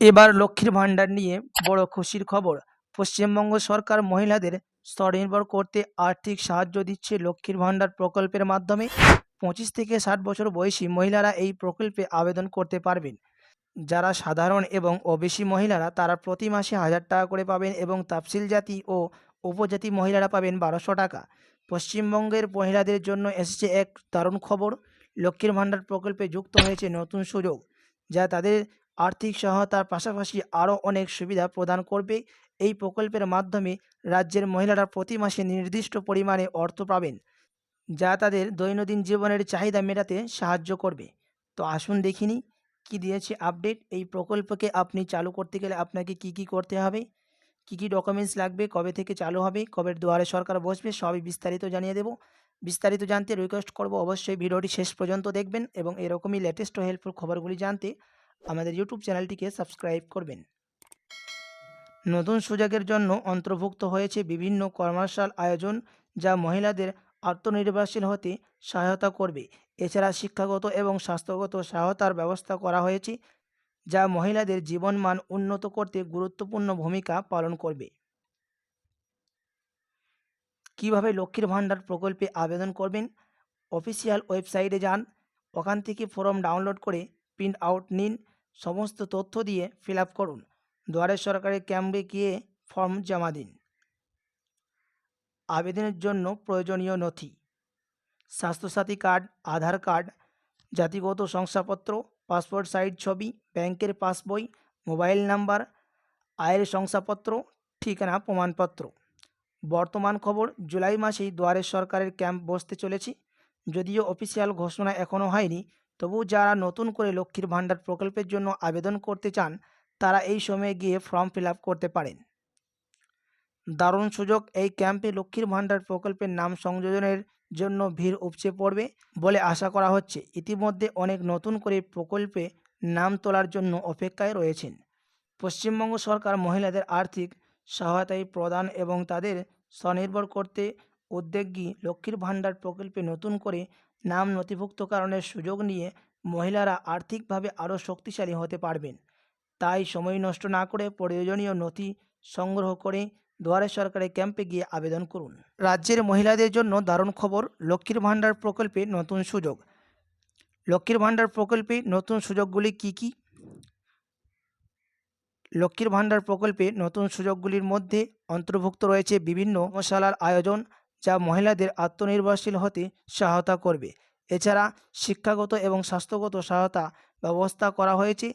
এবার লক্ষ্মীর ভাণ্ডার নিয়ে বড় খুশির খবর। পশ্চিমবঙ্গ সরকার মহিলাদের স্বনির্ভর করতে আর্থিক সাহায্য দিচ্ছে লক্ষ্মীর ভাণ্ডার প্রকল্পের মাধ্যমে। পঁচিশ থেকে ষাট বছর বয়সী মহিলারা এই প্রকল্পে আবেদন করতে পারবেন। যারা সাধারণ এবং ওবিসি মহিলারা, তারা প্রতি মাসে হাজার টাকা করে পাবেন এবং তাফসিল জাতি ও উপজাতি মহিলারা পাবেন বারোশো টাকা। পশ্চিমবঙ্গের মহিলাদের জন্য এসেছে এক দারুণ খবর। লক্ষ্মীর ভাণ্ডার প্রকল্পে যুক্ত হয়েছে নতুন সুযোগ, যা তাদের আর্থিক সহায়তার পাশাপাশি আরও অনেক সুবিধা প্রদান করবে। এই প্রকল্পের মাধ্যমে রাজ্যের মহিলারা প্রতি মাসে নির্দিষ্ট পরিমাণে অর্থ পাবেন, যা তাদের দৈনন্দিন জীবনের চাহিদা মেটাতে সাহায্য করবে। তো আসুন দেখিনি, কি দিয়েছে আপডেট? এই প্রকল্পকে আপনি চালু করতে গেলে আপনাকে কি কি করতে হবে? কি কি ডকুমেন্টস লাগবে? কবে থেকে চালু হবে? কবে দুয়ারে সরকার বসবে? সবই বিস্তারিত জানিয়ে দেব। বিস্তারিত জানতে রিকোয়েস্ট করব অবশ্যই ভিডিওটি শেষ পর্যন্ত দেখবেন এবং এরকমই লেটেস্ট ও হেল্পফুল খবরগুলি জানতে আমাদের ইউটিউব চ্যানেলটিকে সাবস্ক্রাইব করবেন। নতুন সুযোগের জন্য অন্তর্ভুক্ত হয়েছে বিভিন্ন কমার্শাল আয়োজন যা মহিলাদের আত্মনির্ভরশীল হতে সহায়তা করবে। এছাড়া শিক্ষাগত এবং স্বাস্থ্যগত সহায়তার ব্যবস্থা করা হয়েছে, যা মহিলাদের জীবনমান উন্নত করতে গুরুত্বপূর্ণ ভূমিকা পালন করবে। কীভাবে লক্ষ্মীর ভাণ্ডার প্রকল্পে আবেদন করবেন? অফিসিয়াল ওয়েবসাইটে যান, ওখান থেকে ফর্ম ডাউনলোড করে প্রিন্ট আউট নিন সমস্ত তথ্য দিয়ে ফিল করুন। দুয়ারে সরকারের ক্যাম্পে গিয়ে ফর্ম জমা দিন। আবেদনের জন্য প্রয়োজনীয় নথি, স্বাস্থ্যসাথী কার্ড, আধার কার্ড, জাতিগত শংসাপত্র, পাসপোর্ট সাইজ ছবি, ব্যাংকের পাসবই মোবাইল নাম্বার, আয়ের শংসাপত্র, ঠিকানা, প্রমাণপত্র। বর্তমান খবর জুলাই মাসেই দুয়ারে সরকারের ক্যাম্প বসতে চলেছে। যদিও অফিসিয়াল ঘোষণা এখনও হয়নি তবু যারা নতুন করে লক্ষ্মীর ভাণ্ডার প্রকল্পের জন্য আবেদন করতে চান, তারা এই সময়ে গিয়ে ফর্ম ফিল করতে পারেন। দারুণ সুযোগ, এই ক্যাম্পে লক্ষ্মীর ভাণ্ডার প্রকল্পের নাম সংযোজনের জন্য ভিড় উপচে পড়বে বলে আশা করা হচ্ছে। ইতিমধ্যে অনেক নতুন করে প্রকল্পে নাম তোলার জন্য অপেক্ষায় রয়েছেন। পশ্চিমবঙ্গ সরকার মহিলাদের আর্থিক সহায়তায় প্রদান এবং তাদের স্বনির্ভর করতে উদ্যোগী লক্ষ্মীর ভাণ্ডার প্রকল্পে নতুন করে নাম নথিভুক্তকরণের সুযোগ নিয়ে মহিলারা আর্থিকভাবে আরও শক্তিশালী হতে পারবেন। তাই সময় নষ্ট না করে প্রয়োজনীয় নথি সংগ্রহ করে দুয়ারে সরকারের ক্যাম্পে গিয়ে আবেদন করুন। রাজ্যের মহিলাদের জন্য দারুণ খবর, লক্ষ্মীর ভাণ্ডার প্রকল্পে নতুন সুযোগ। লক্ষ্মীর ভাণ্ডার প্রকল্পে নতুন সুযোগগুলি কি কি? লক্ষ্মীর ভাণ্ডার প্রকল্পে নতুন সুযোগগুলির মধ্যে অন্তর্ভুক্ত রয়েছে বিভিন্ন মশালার আয়োজন যা মহিলাদের আত্মনির্ভরশীল হতে সহায়তা করবে। এছাড়া শিক্ষাগত এবং স্বাস্থ্যগত সহায়তা ব্যবস্থা করা হয়েছে।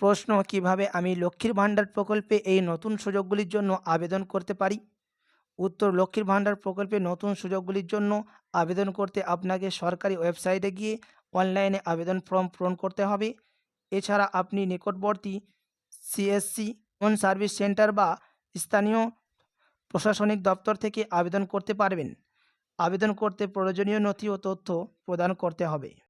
প্রশ্ন, কীভাবে আমি লক্ষ্মীর ভাণ্ডার প্রকল্পে এই নতুন সুযোগগুলির জন্য আবেদন করতে পারি? উত্তর, লক্ষ্মীর ভাণ্ডার প্রকল্পে নতুন সুযোগগুলির জন্য আবেদন করতে আপনাকে সরকারি ওয়েবসাইটে গিয়ে অনলাইনে আবেদন ফর্ম পূরণ করতে হবে। এছাড়া আপনি নিকটবর্তী সিএসসি অন সার্ভিস সেন্টার বা স্থানীয় প্রশাসনিক দপ্তর থেকে আবেদন করতে পারবেন। আবেদন করতে প্রয়োজনীয় নথি ও তথ্য প্রদান করতে হবে।